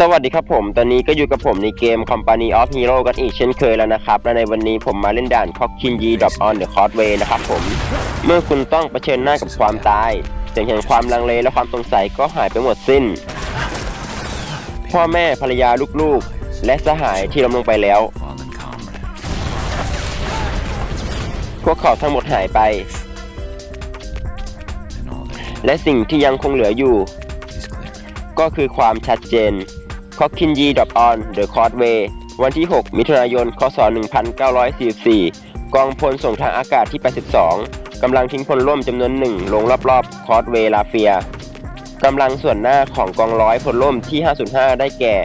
สวัสดีครับผม ตอนนี้ก็อยู่กับผมในเกม Company of Hero กันอีกเช่นเคยแล้วนะครับ และในวันนี้ผมมาเล่นด่าน c o c k i n y Drop on the Causeway นะครับผม เมื่อคุณต้องเผชิญหน้ากับความตายเสียงแห่งความลังเลและความสงสัยก็หายไปหมดสิ้น พ่อแม่ภรรยาลูกๆ และสหายที่ล้มลงไปแล้ว พวกเขาทั้งหมดหายไป และสิ่งที่ยังคงเหลืออยู่ ก็คือความชัดเจน c o c k i n y on the Causeway วันที่ 6 มิถุนายน คศ 1944 กองพลส่งทางอากาศที่ 82 กำลังทิ้งพลร่มจำนวนหนึ่งลงรอบๆ คอสเวลาเฟีย กำลังส่วนหน้าของกองร้อยพลร่มที่ 505 ได้แก่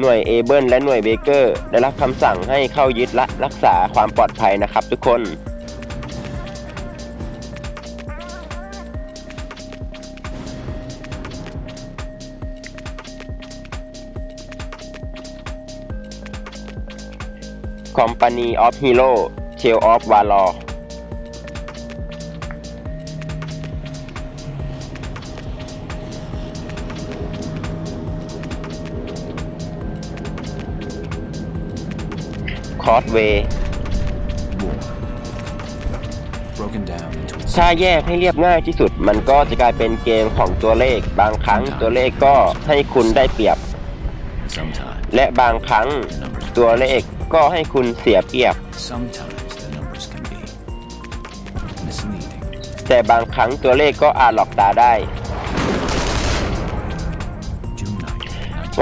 หน่วยเอเบิลและหน่วยเบเกอร์ ได้รับคำสั่งให้เข้ายึดและรักษาความปลอดภัยนะครับทุกคน Company of Hero Tale of Valor คอร์สเวย์ War. Broken down into a ถ้าแยกให้เรียบง่ายที่สุด มันก็จะกลายเป็นเกมของตัวเลข บางครั้งตัวเลขก็ให้คุณได้เปรียบ sometimes และบางครั้ง the numbers ตัวเลข ก็ให้คุณเสียเปรียบ sometimes the numbers can be misleading. แต่บางครั้งตัวเลขก็อาจหลอกตาได้ June 9th,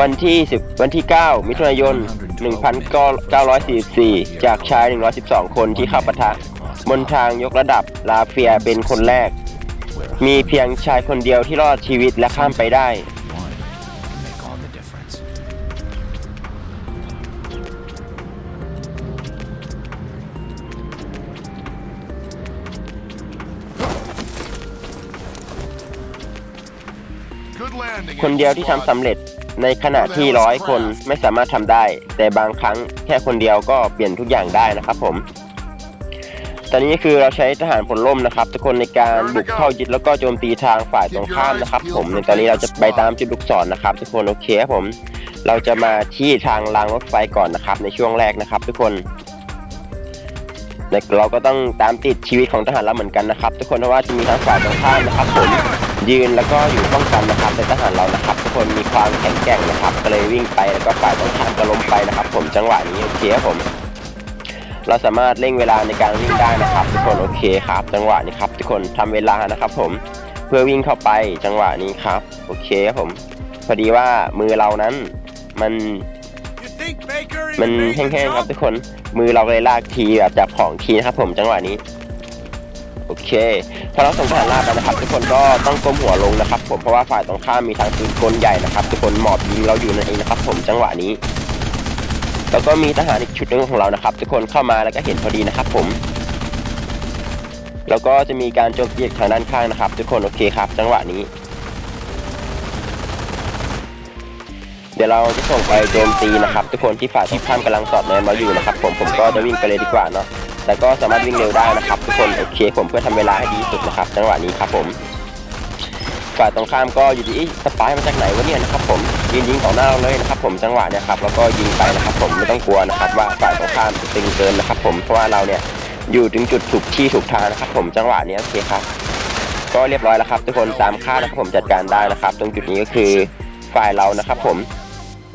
วันที่ 10 วันที่ 9 มิถุนายน 1944 จากชาย 112 คนที่เข้าปะทะ บนทางยกระดับลาเฟียเป็นคนแรก where มีเพียงชายคนเดียวที่รอดชีวิตและข้ามไปได้ คนเดียวที่ทำสำเร็จในขณะที่ร้อยคนไม่สามารถทำได้ แต่บางครั้งแค่คนเดียวก็เปลี่ยนทุกอย่างได้นะครับผมตอนนี้คือเราใช้ทหารผลล่มนะครับ ทุกคนในการบุกเข้ายึดแล้วก็โจมตีทางฝ่ายตรงข้ามนะครับ ผมในตอนนี้เราจะไปตามจุดลูกศรนะครับ ทุกคนโอเคครับผม เราจะมาที่ทางรางรถไฟก่อนนะครับ ในช่วงแรกนะครับ ทุกคนและเราก็ต้องตามติดชีวิตของทหารเราเหมือนกันนะครับ ทุกคนเพราะว่าจะมีทางฝ่ายตรงข้ามนะครับผม ยืนแล้วก็อยู่ป้องกันนะครับในทหารเรานะครับ ทุกคนมีความแข็งแกร่งนะครับ ก็เลยวิ่งไปแล้วก็ฝ่ายตรงข้ามก็ล้มไปนะครับ ผมจังหวะนี้โอเคครับผม เราสามารถเร่งเวลาในการวิ่งได้นะครับ ทุกคนโอเคครับ จังหวะนี้ครับ ทุกคนทำเวลานะครับ ผมเพื่อวิ่งเข้าไปจังหวะนี้ครับโอเคครับผม พอดีว่ามือเรานั้นมันมันแห้งๆครับทุกคนมือเราเลยลากทีแบบจับของทีนะครับผมจังหวะนี้ เคพอเราส่งทหารลากไปนะครับ ทุกคนก็ต้องก้มหัวลงนะครับ ผมเพราะว่าฝ่ายตรงข้ามมีทางปืนกลใหญ่นะครับ ทุกคนหมอบยิงเราอยู่นั่นเองนะครับ ผมจังหวะนี้แล้วก็มีทหารอีกชุดหนึ่งของเรานะครับ ทุกคนเข้ามาแล้วก็เห็นพอดีนะครับ ผมแล้วก็จะมีการโจมตีทางด้านข้างนะครับ ทุกคนโอเคครับ จังหวะนี้ เดี๋ยวเราจะส่งไปโจมตีนะครับ ทุกคนที่ฝ่ายตรงข้ามกำลังสอดแนมมาอยู่นะครับ ผมผมก็จะวิ่งไปเลยดีกว่าเนาะ แต่ก็สามารถวิ่งเร็วได้นะครับทุกคนโอเค ผมเพื่อทำเวลาให้ดีที่สุดนะครับจังหวะนี้ครับผมฝ่ายตรงข้ามก็อยู่ดีสปายมาจากไหนวะเนี่ยนะครับผมยิงยิงต่อหน้าเราเลยนะครับ ผมจังหวะเนี่ยครับแล้วก็ยิงไปนะครับ ผมไม่ต้องกลัวนะครับ ว่าฝ่ายตรงข้ามจะตึงเกินนะครับ ผมเพราะว่าเราเนี่ยอยู่ถึงจุดถูกที่ถูกทางนะครับ ผมจังหวะนี้โอเคครับ ก็เรียบร้อยแล้วครับ ทุกคนตามคาดนะครับผมจัดการได้นะครับ ตรงจุดนี้ก็คือฝ่ายเรานะครับ ผม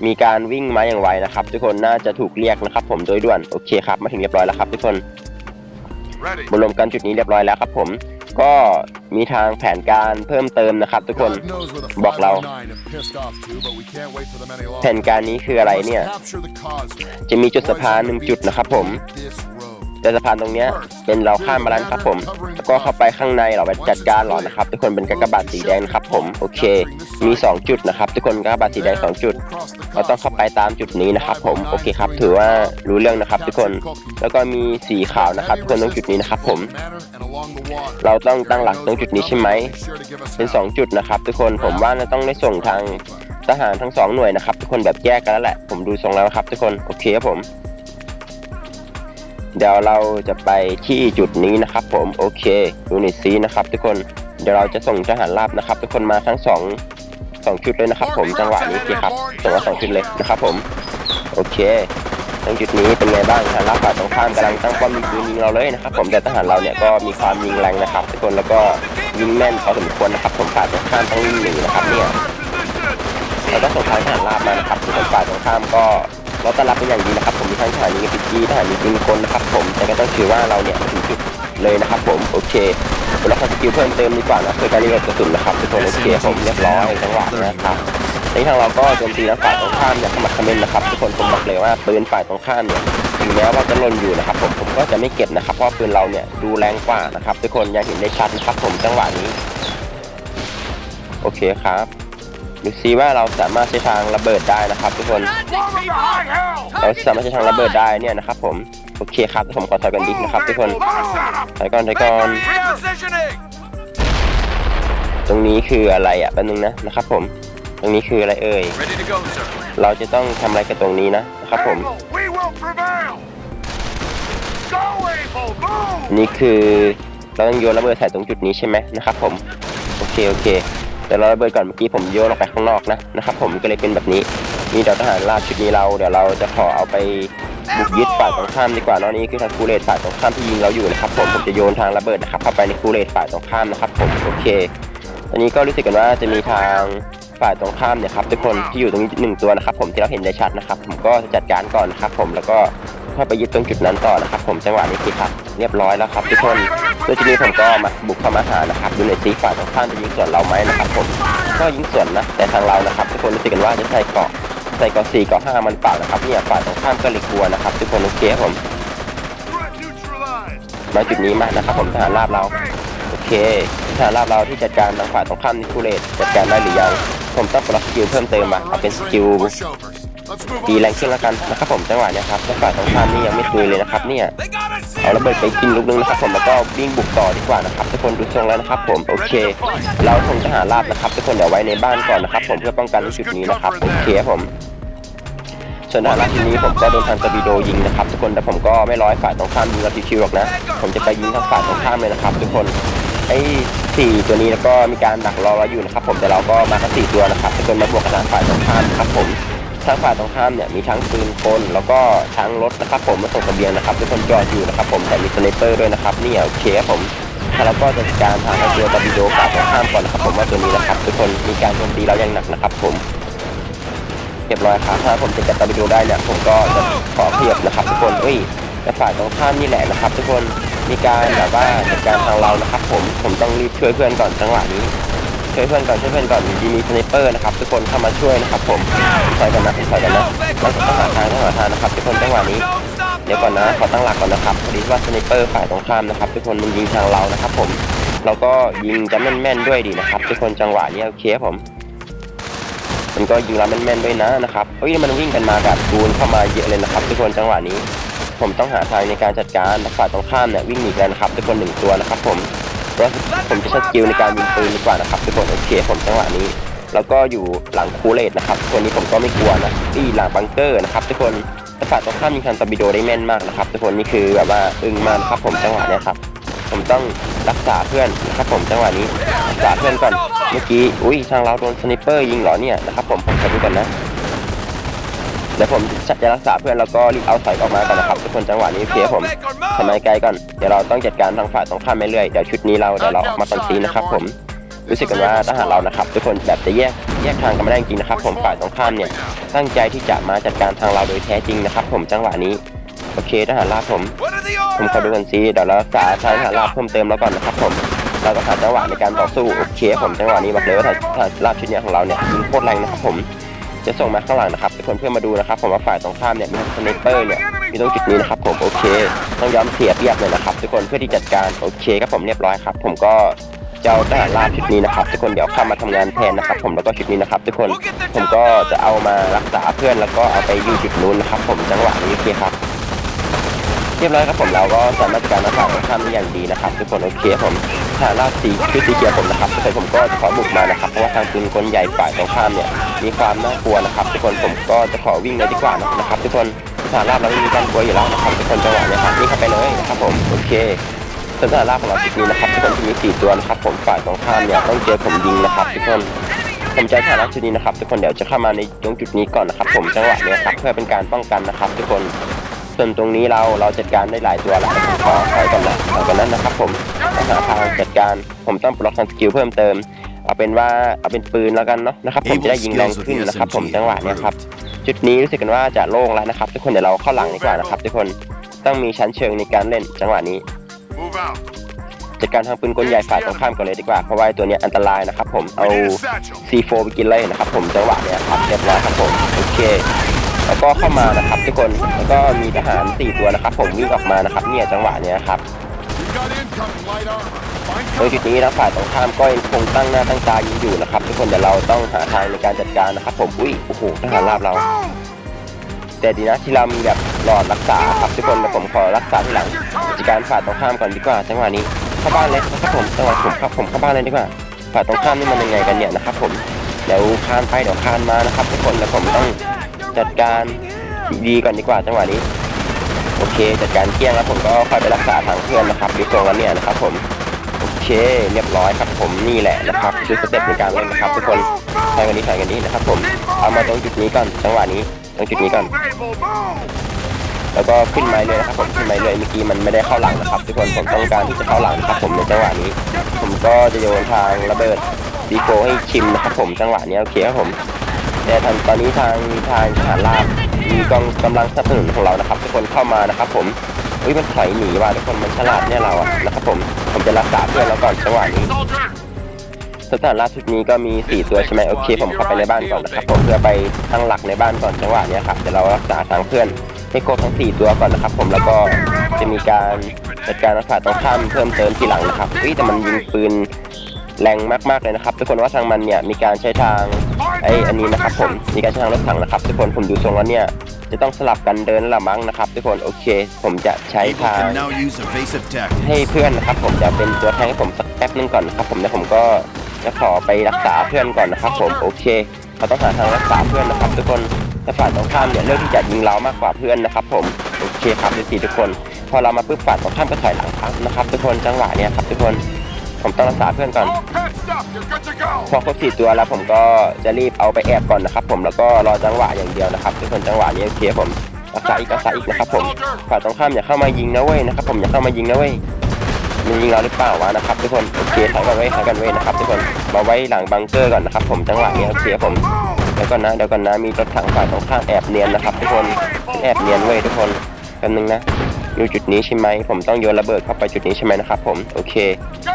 มีการวิ่งมาอย่างไวนะครับ ทุกคนน่าจะถูกเรียกนะครับ ผมโดยด่วนโอเคครับมาถึงเรียบร้อยแล้วครับ ทุกคน บรมกันจุดนี้เรียบร้อยแล้วครับผมก็มีทางแผนการเพิ่มเติมนะครับ ทุกคน God knows where the บอกเรา509 have pissed off to, but we can't wait for them any แผน longer. การนี้คืออะไรเนี่ย Must capture the causeway. จะมีจุดสะพานหนึ่งจุดนะครับผม This road. แต่สะพานตรงเนี้ยเป็นเราข้ามมาแล้วนะครับผม แล้วก็เข้าไปข้างในเราไปจัดการหรอนะครับทุกคนเป็นกากบาทสีแดงนะครับผมโอเค มี 2 จุดนะครับ ทุกคนกากบาทสีแดง 2 จุด เราต้องเข้าไปตามจุดนี้นะครับ ผมโอเคครับ ถือว่ารู้เรื่องนะครับ ทุกคนแล้วก็มีสีขาวนะครับ ทุกคนตรงจุดนี้นะครับ ผม เราต้องตั้งหลักตรงจุดนี้ใช่ไหมเป็น 2 จุดนะครับ ทุกคนผมว่าเราต้องได้ส่งทางทหารทั้งสองหน่วยนะครับ ทุกคนแบบแยกกันแล้วแหละ ผมดูทรงแล้วครับ ทุกคนโอเคครับผม เดี๋ยวเราจะไปที่จุดนี้นะครับผมโอเคดูนิซีนะครับทุกคนเดี๋ยวเราจะส่งทหารราบนะครับ ทุกคนมาทั้งสองสองชุดเลยนะครับ ผมจังหวะนี้สิครับส่งมาสองชุดเลยนะครับ ผมโอเคตรงจุดนี้เป็นไงบ้างทหารราบฝ่ายตรงข้ามกำลังตั้งป้อมยิงปืนยิงเราเลยนะครับ ผมแต่ทหารเราเนี่ยก็มีความยิงแรงนะครับ ทุกคนแล้วก็ยิงแม่นพอสมควรนะครับ ผมฝ่ายตรงข้ามต้องวิ่งหนีนะครับเนี่ยเราก็ส่งทางทหารราบมานะครับทุกคนฝ่ายตรงข้ามก็เราต้อนรับเป็นอย่างดีนะครับผมมีทั้งทหารยิงปิจีทหารยิงปืนกลนะครับผมแต่ก็ต้องถือว่าเราเนี่ยถึงจุดเลยนะครับผมโอเคเราขอสกิลเพิ่มเติมดีกว่านะเพื่อการรีโหลดกระสุนนะครับทุกคนโอเคผมเรียบร้อยจังหวะนะครับในทางเราก็โจมตีทางฝ่ายตรงข้ามเนี่ยขมักเขม้นนะครับทุกคนผมบอกเลยว่าปืนฝ่ายตรงข้ามเนี่ยถึงแม้ว่าจะหล่นอยู่นะครับผมผมก็จะไม่เก็บนะครับเพราะปืนเราเนี่ยดูแรงกว่านะครับทุกคนยังเห็นได้ชัดนะครับผมจังหวะนี้ โอเคครับ ดูซิว่าเราสามารถใช้ทางระเบิดได้นะครับ ทุกคนเราสามารถใช้ทางระเบิดได้เนี่ยนะครับ ผมโอเคครับผมขอถอยกันดินะครับ ทุกคนถอยก่อนถอยก่อนตรงนี้คืออะไรอะแป๊บนึงนะนะครับ ผม ตรงนี้คืออะไรเอ่ย Ready to go, sir. เราจะต้องทำอะไรกับตรงนี้นะนะครับ ผม We will prevail. Go, Able, move. นี่คือเราต้องโยนระเบิดใส่ตรงจุดนี้ใช่ไหมนะครับ ผมโอเคโอเค แต่เราระเบิดก่อนเมื่อกี้ผมโยนออกไปข้างนอกนะนะครับผมก็เลยเป็นแบบนี้นี่เดี๋ยวทหารราบชุดนี้เราเดี๋ยวเราจะขอเอาไปบุกยึดฝ่ายตรงข้ามดีกว่าเนอะนี่คือทางคูเลตฝ่ายตรงข้ามที่ยิงเราอยู่นะครับผมผมจะโยนทางระเบิดนะครับเข้าไปในคูเลตฝ่ายตรงข้ามนะครับผมโอเคอันนี้ก็รู้สึกกันว่าจะมีทางฝ่ายตรงข้ามเนี่ยครับทุกคนที่อยู่ตรงนี้หนึ่งตัวนะครับผมที่เราเห็นได้ชัดนะครับผมก็จะจัดการก่อนนะครับผมแล้วก็ เข้าไปยึดตรงจุดนั้นต่อนะครับ ผมจังหวะนี้สิครับ เรียบร้อยแล้วครับทุกคนโดยทีนี้ผมก็มาบุกเข้ามาหานะครับ ดูหน่อยซิฝ่ายตรงข้ามจะยิงสวนเราไหมนะครับ ผมก็ยิงสวนนะแต่ทางเรานะครับ ทุกคนรู้สึกกันว่าจะใส่เกาะใส่เกาะสี่เกาะห้ามันเปล่านะครับเนี่ยฝ่ายตรงข้ามก็เลยกลัวนะครับ ทุกคนโอเคผมมาจุดนี้มานะครับ ผมทหารราบเราโอเคทหารราบเราที่จัดการทางฝ่ายตรงข้ามนิคูเลตจัดการได้หรือยังผมต้องปรับสกิลเพิ่มเติมมาเอาเป็นสกิล Pushovers. Let's move ดีแรงขึ้นแล้วกันนะครับผมจังหวะเนี้ยครับฝ่ายตรงข้ามนี่ยังไม่ตุยเลยนะครับเนี่ยเอาระเบิดไปกินลูกนึงนะครับผมแล้วก็วิ่งบุกต่อดีกว่านะครับทุกคนดูทรงแล้วนะครับผมโอเค เราคงทหารราบนะครับทุกคนเดี๋ยวไว้ในบ้านก่อนนะครับผมเพื่อป้องกันจุดนี้นะครับโอเคครับผมส่วนทหารราบทีนี้ผมก็โดนทางตะบีโดยิงนะครับทุกคนแต่ผมก็ไม่ร้อยฝ่ายตรงข้ามยิงเราชิวๆหรอกนะ ผมจะไปยิงทางฝ่ายตรงข้ามเลยนะครับ ทุกคนไอ้สี่ตัวนี้แล้วก็มีการดักรอเราอยู่นะครับผมแต่เราก็มาทั้งสี่ตัวนะครับทุกคนมาบวกกับทางฝ่ายตรงข้ามนะครับผม ทางฝ่ายตรงข้ามเนี่ยมีทั้งปืนกลแล้วก็ทั้งรถนะครับผมมาส่งเบียงนะครับทุกคนจอดอยู่นะครับผมแต่มีสไนเปอร์ด้วยนะครับนี่โอเคครับผมแล้วก็จะจัดการทางไอตัวตอร์ปิโดฝ่ายตรงข้ามก่อนนะครับผมว่าตัวนี้นะครับ ทุกคนมีการโจมตีเราอย่างหนักนะครับ ผมเรียบร้อยครับถ้าผมจะจัดตอร์ปิโดได้เนี่ยผมก็จะขอเพียบนะครับทุกคนเอ้ยแต่ฝ่ายตรงข้ามนี่แหละนะครับ ทุกคนมีการแบบว่าจัดการทางเรานะครับ ผมผมต้องรีบช่วยเพื่อนก่อนจังหวะนี้ ช่วยเพื่อนก่อนช่วยเพื่อนก่อนดีมีสไนเปอร์นะครับทุกคนเข้ามาช่วยนะครับผมถอยกันนะถอยกันนะเราต้องหาทางต้องหาทางนะครับทุกคนจังหวะนี้เดี๋ยวก่อนนะขอตั้งหลักก่อนนะครับพอดีว่าสไนเปอร์ฝ่ายตรงข้ามนะครับทุกคนมันยิงทางเรานะครับผมเราก็ยิงจะแม่นๆด้วยดีนะครับทุกคนจังหวะนี้โอเคครับผมมันก็ยิงเราแม่นๆด้วยนะนะครับเฮ้ยมันวิ่งกันมาแบบดูนเข้ามาเยอะเลยนะครับ ทุกคนจังหวะนี้ ผมต้องหาทางในการจัดการฝ่ายตรงข้ามเนี่ยวิ่งหนีกันนะครับทุกคนหนึ่งตัวนะครับผม ก็ผมจะใช้สกิลในการยิงปืนดีกว่านะครับทุกคนโอเคผมจังหวะนี้ แล้วก็อยู่หลังคูเลตนะครับตัวนี้ผมก็ไม่กลัวนะที่หลังบังเกอร์นะครับทุกคนแต่ฝ่ายตรงข้ามยิงคันตอร์ปิโดได้แม่นมากนะครับทุกคนนี่คือแบบว่าอึ้งมากนะครับผมจังหวะนี้ครับผมต้องรักษาเพื่อนนะครับผมจังหวะนี้รักษาเพื่อนก่อนเมื่อกี้อุ้ยทางเราโดนสไนเปอร์ยิงเหรอเนี่ยนะครับผมผมขอดูก่อนนะ ดี๋ยวผมจะรักษาเพื่อนแล้วก็รีบเอาถอยออกมาก่อนนะครับทุกคนจังหวะนี้โอเคผมทำไมไกลก่อนเดี๋ยวเราต้องจัดการทางฝ่ายตรงข้ามไปเรื่อยเดี๋ยวชุดนี้เราเดี๋ยวเราออกมาคอนซีนะครับผมรู้สึกกันว่าทหารเรานะครับ ทุกคนแบบจะแยกแยกทางกันไม่ได้จริงนะครับ ผมฝ่ายตรงข้ามเนี่ยตั้งใจที่จะมาจัดการทางเราโดยแท้จริงนะครับ ผมจังหวะนี้โอเคทหารราผม ผมขอดูกันซิเดี๋ยวเรารักษาทางทหารราเพิ่มเติมแล้วก่อนนะครับผมเราก็หาจังหวะในการต่อสู้โอเคผมจังหวะนี้บอกเลยว่าทหารราชุดนี้ของเราเนี่ยยิงโคตรแรงนะครับผม จะส่งมาข้างหลังนะครับทุกคนเพื่อมาดูนะครับผมว่าฝ่ายตรงข้ามเนี่ยมีสไนเปอร์เนี่ยมีตรงจุดนี้นะครับผมโอเค ต้องยอมเสียเปรียบเลยนะครับทุกคนเพื่อที่จัดการโอเคครับผมเรียบร้อยครับ ผมก็จะเอาทหารราบชุดนี้นะครับทุกคนเดี๋ยวเข้ามาทำงานแทนนะครับ ผมแล้วก็ชุดนี้นะครับ ทุกคนผมก็จะเอามารักษาเพื่อนแล้วก็เอาไปอยู่จุดนู้นนะครับ ผมจังหวะนี้โอเคครับ รียบร้อยครับผมเราก็สามารถจัดการนักข่าวของท่านได้อย่างดีนะครับทุกคนโอเคผมทางราชสีชุดสีเขียวผมนะครับทุกคนผมก็จะขอบุกมานะครับเพราะว่าทางปืนกลใหญ่ฝ่ายตรงข้ามเนี่ยมีความน่ากลัวนะครับ ทุกคนผมก็จะขอวิ่งเลยดีกว่านะครับ ทุกคนทางราบเราไม่มีการกลัวอยู่แล้วนะครับทุกคนจังหวะเนี้ครับนี่เข้าไปเลยนะครับผมโอเคส่วนทาราของเราชุดนี้นะครับทุกคนที่มีสี่ตัวนะครับผมฝ่ายตรงข้ามเนี่ยต้องเจอผมยิงนะครับ ทุกคนผมจะฐานะจุดนี้นะครับ ทุกคนเดี๋ยวจะเข้ามาในตรงจุดนี้ก่อนนะครับ ผมจังหวะเนี้ยครับเพื่อเป็นการป้องกันนะครับ ทุกคน ส่วนตรงนี้เราเราจัดการได้หลายตัวแล้วผมขอถอยก่อนนะถอยก่อนนั้นนะครับผมต้องหาทางจัดการผมต้องปลดทางสกิลเพิ่มเติมเอาเป็นว่าเอาเป็นปืนแล้วกันเนาะนะครับผมจะ Able ได้ยิงแรง skills of ขึ้น the นะครับ ผม SMG จังหวะเนี้ยครับ improved. จุดนี้รู้สึกกันว่าจะโล่งแล้วนะครับ ทุกคนเดี๋ยวเราเข้าหลังดีกว่านะครับ ทุกคนต้องมีชั้นเชิงในการเล่นจังหวะนี้ Move out. จัดการทางปืนกลใหญ่ฝ่ายตรงข้ามก่อนเลยดีกว่าเพราะว่าไอ้ตัวเนี้ยอันตรายนะครับ ผมเอา We need a satchel. C4 ไปกินเลยนะครับ ผมจังหวะเนี้ยครับเรียบร้อยครับผมโอเค แล้วก็เข้ามานะครับ ทุกคนแล้วก็มีทหาร4ตัวนะครับ ผมวิ่งออกมานะครับ เนี่ยจังหวะเนี้ยครับโดยจุดนี้ทางฝ่ายตรงข้ามก็ยังคงตั้งหน้าตั้งตายิงอยู่นะครับ ทุกคนเดี๋ยวเราต้องหาทางในการจัดการนะครับ ผมอุ้ยโอ้โหทหารราบเรา แต่ดีนะที่เรามีแบบหลอดรักษาครับทุกคนแต่ผมขอรักษาที่หลังจัดการฝ่ายตรงข้ามก่อนดีกว่าจังหวะนี้เข้าบ้านเลยนะครับผมจังหวะผมครับผมเข้าบ้านเลยดีกว่าฝ่ายตรงข้ามนี่มันยังไงกันเนี่ยนะครับ ผมเดี๋ยวคานไปเดี๋ยวคานมานะครับ ทุกคนแต่ผมต้อง จัดการดีก่อนดีกว่าจังหวะนี้ โอเค จัดการเกลี้ยงแล้วผมก็ค่อยไปรักษาทางเพื่อนนะครับดูตรงแล้วเนี่ยนะครับ ผมโอเค เรียบร้อยครับผมนี่แหละนะครับคือสเต็ปในการเล่นนะครับทุกคนใช้กันนี้ใช้กันนี้นะครับ ผมเอามาตรงจุดนี้ก่อนจังหวะนี้ตรงจุดนี้ก่อนแล้วก็ขึ้นไม้เลยนะครับผมขึ้นไม้เลยเมื่อกี้มันไม่ได้เข้าหลังนะครับ ทุกคนผมต้องการที่จะเข้าหลังนะครับ ผมในจังหวะนี้ ผมก็จะโยนทางระเบิดดีโฟให้ชิมนะครับผมจังหวะนี้โอเคครับผม แต่ทางตอนนี้ทางทางทหารราบมีกองกำลังสนับสนุนของเรานะครับ ทุกคนเข้ามานะครับ ผมเฮ้ยมันถอยหนีว่ะทุกคนมันฉลาดเนี่ยเราอะนะครับผมผมจะรักษาเพื่อนเราก่อนจังหวะนี้สถานล่าสุดนี้ก็มี 4 ตัวใช่ไหมโอเค ผมเข้าไปในบ้านก่อนนะครับ ผมเพื่อไปทางหลักในบ้านก่อนจังหวะเนี้ยครับเดี๋ยวเรารักษาทางเพื่อนให้ครบทั้ง 4 ตัวก่อนนะครับ ผมแล้วก็จะมีการจัดการรักษาตรงข้ามเพิ่มเติมทีหลังนะครับเฮ้ยแต่มันยิงปืนแรงมากๆเลยนะครับ ทุกคนว่าทางมันเนี่ยมีการใช้ทาง ไอ้อันนี้นะครับผมมีการใช้ทางรถถังนะครับ ทุกคนผมดูทรงแล้วเนี่ยจะต้องสลับกันเดินละมั้งนะครับ ทุกคนโอเค ผมจะใช้ Able ทาง can now use evasive tactics. ให้เพื่อนนะครับ ผมจะเป็นตัวแทนให้ผมสักแป๊บนึงก่อนนะครับ ผมแล้วผมก็จะขอไปรักษาเพื่อนก่อนนะครับ ผมโอเคเราต้องหาทางรักษาเพื่อนนะครับ ทุกคนแต่ฝ่ายตรงข้ามเนี่ยเลือกที่จะยิงเรามากกว่าเพื่อนนะครับ ผมโอเคครับดูสิทุกคน พอเรามาปุ๊บฝ่ายตรงข้ามก็ถอยหลังครับนะครับ ทุกคนจังหวะเนี้ยครับ ทุกคนผมต้องรักษาเพื่อนก่อน All patched up. You're good to go. พอครบสี่ตัวแล้วผมก็จะรีบเอาไปแอบก่อนนะครับ ผมแล้วก็รอจังหวะอย่างเดียวนะครับทุกคนจังหวะนี้โอเคผมรักษาอีกรักษาอีกนะครับ ผมฝ่ายตรงข้ามอย่าเข้ามายิงนะเว้ยนะครับผมอย่าเข้ามายิงนะเว้ยมันยิงเราหรือเปล่าวะนะครับทุกคนโอเคถอยกันไว้ถอยกันไว้นะครับทุกคนมาไว้หลังบังเกอร์ก่อนนะครับผมจังหวะนี้โอเคผมเดี๋ยวก่อนนะเดี๋ยวก่อนนะมีรถถังฝ่ายตรงข้ามแอบเนียนนะครับ ทุกคนแอบเนียนเว้ยทุกคนกันนึงนะ อยู่จุดนี้ใช่ไหมผมต้องโยนระเบิดเข้าไปจุดนี้ใช่ไหมนะครับผมโอเค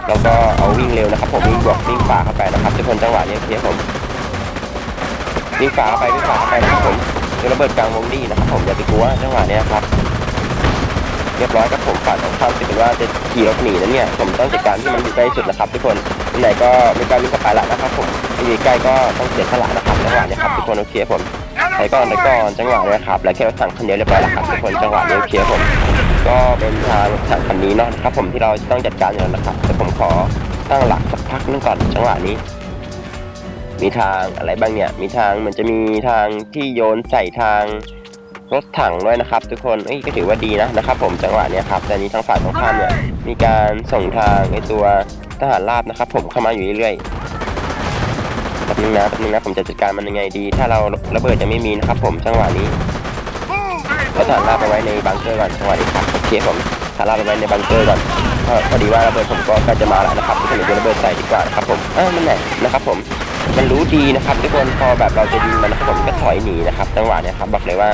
แล้วก็เอาวิ่งเร็วนะครับ ผมวิ่งบวกวิ่งฝ่าเข้าไปนะครับทุกคนจังหวะนี้โอเคผมวิ่งฝ่าเข้าไปวิ่งฝ่าเข้าไปนะครับผมโยนระเบิดกลางวงดีนะครับผมอย่าไปกลัวจังหวะนี้ครับเรียบร้อยครับผมฝ่ายตรงข้ามจะเป็นว่าจะขี่รถหนีนะเนี่ยผมต้องจัดการที่มันอยู่ใกล้สุดนะครับ ทุกคนที่ไหนก็ไม่กล้าวิ่งเข้าไปละนะครับผมที่อยู่ใกล้ก็ต้องเสียสละนะครับจังหวะนี้ครับทุกคนโอเคผมไปก่อนไปก่อนจังหวะนี้ครับแล้วแค่รถถังคันเดียวเรียบร้อยแล้วครับทุกคนจังหวะนี้โอเคผม ก็เป็นทางรถถังคันนี้เนาะนะครับ ผมที่เราจะต้องจัดการอยู่แล้วนะครับแต่ผมขอตั้งหลักสักพักนึงก่อนจังหวะนี้ มีทางอะไรบ้างเนี่ย มีทางมันจะมีทางที่โยนใส่ทางรถถังด้วยนะครับ ทุกคนเอ้ยก็ถือว่าดีนะนะครับ ผมจังหวะเนี้ยครับแต่นี้ทางฝ่ายตรงข้ามเนี่ยมีการส่งทางไอตัวทหารราบนะครับ ผมเข้ามาอยู่เรื่อยๆแป๊บนึงนะแป๊บนึงนะผมจะจัดการมันยังไงดี ถ้าเราระเบิดยังไม่มีนะครับ ผมจังหวะนี้ Move, เราทหาไปไว้ในบังเกอร์ก่อนจังหวะนี้ครับโอเคผมทหารราไปไว้ในบังเกอร์ก่อนพอดีว่าระเบิดผมก็ใกล้จะมาแล้วนะครับกคนเดี๋ยวระเบิดใส่ดีกว่านะครับผมอ้ามันไหนนะครับผมมันรู้ดีนะครับทุกคนพอแบบเราจะยิงมันนะครับผมก็ถอยหนีนะครับจังหวะเนี้ยครับบอกเลยว่า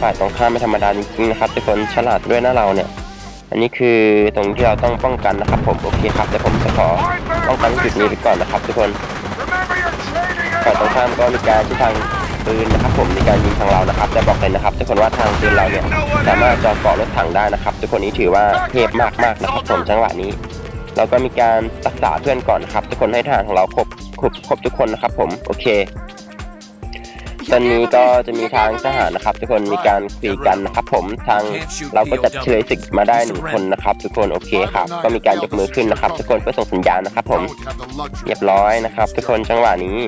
ฝ่ายตรงข้ามไม่ธรรมดาจริงๆนะครับทุกคนฉลาดด้วยนะเราเนี่ยอันนี้คือตรงที่เราต้องป้องกันนะครับ ผมโอเคครับเดี๋ยวผมจะขอป้องกันจุดนี้ไปก่อนนะครับ ทุกคนฝ่ายตรงข้ามก็มีการใช้ทาง ปืนนะครับผมในการยิงทางเรานะครับแต่บอกเลยนะครับ ทุกคนว่าทางปืนเราเนี่ยสามารถจอดเกาะรถถังได้นะครับ ทุกคนนี้ถือว่าเทพมากๆนะครับผมจังหวะนี้ เราก็มีการรักษาเพื่อนก่อนนะครับ ทุกคนให้ทหารของเราครบครบครบทุกคนนะครับผมโอเค ตอนนี้ก็จะมีทางทหารนะครับ ทุกคนมีการคุยกันนะครับ ผมทางเราก็จัดเฉลยศึกมาได้หนึ่งคนนะครับ ทุกคนโอเคครับ ก็มีการยกมือขึ้นนะครับ ทุกคนเพื่อส่งสัญญาณนะครับ ผมเรียบร้อยนะครับ ทุกคนจังหวะนี้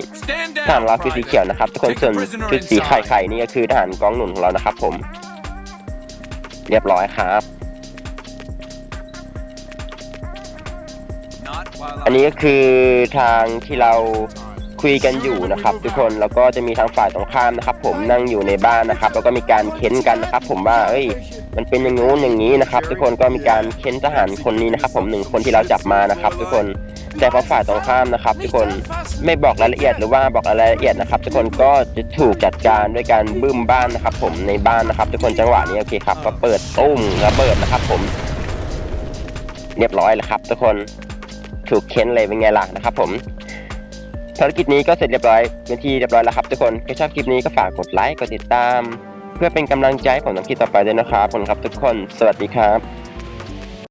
ทหารเราคือสีเขียวนะครับ ทุกคนส่วนชุดสีไข่ไข่นี่ก็คือทหารกองหนุนของเรานะครับ ผม เรียบร้อยครับอันนี้ก็คือทางที่เรา คุยกันอยู่นะครับ ทุกคนแล้วก็จะมีทางฝ่ายตรงข้ามนะครับ ผมนั่งอยู่ในบ้านนะครับ แล้วก็มีการเค้นกันนะครับ ผมว่าเอ้ยมันเป็นอย่างงู้นอย่างนี้นะครับ ทุกคนก็มีการเค้นทหารคนนี้นะครับ ผมหนึ่งคนที่เราจับมานะครับ ทุกคนแต่พอฝ่ายตรงข้ามนะครับ ทุกคนไม่บอกรายละเอียดหรือว่าบอกรายละเอียดนะครับ ทุกคนก็จะถูกจัดการด้วยการบึ้มบ้านนะครับ ผมในบ้านนะครับ ทุกคนจังหวะนี้โอเคครับก็เปิดตุ้มระเบิดนะครับ ผม เรียบร้อยแล้วครับ ทุกคนถูกเค้นเลยเป็นไงล่ะนะครับ ผม ภารกิจนี้ก็เสร็จเรียบร้อยเป็นที่เรียบร้อยแล้วครับทุกคนถ้าชอบคลิปนี้ก็ฝากกดไลค์กดติดตาม เพื่อเป็นกำลังใจให้ผมทำคลิปต่อไปด้วยนะครับขอบคุณครับทุกคน สวัสดีครับ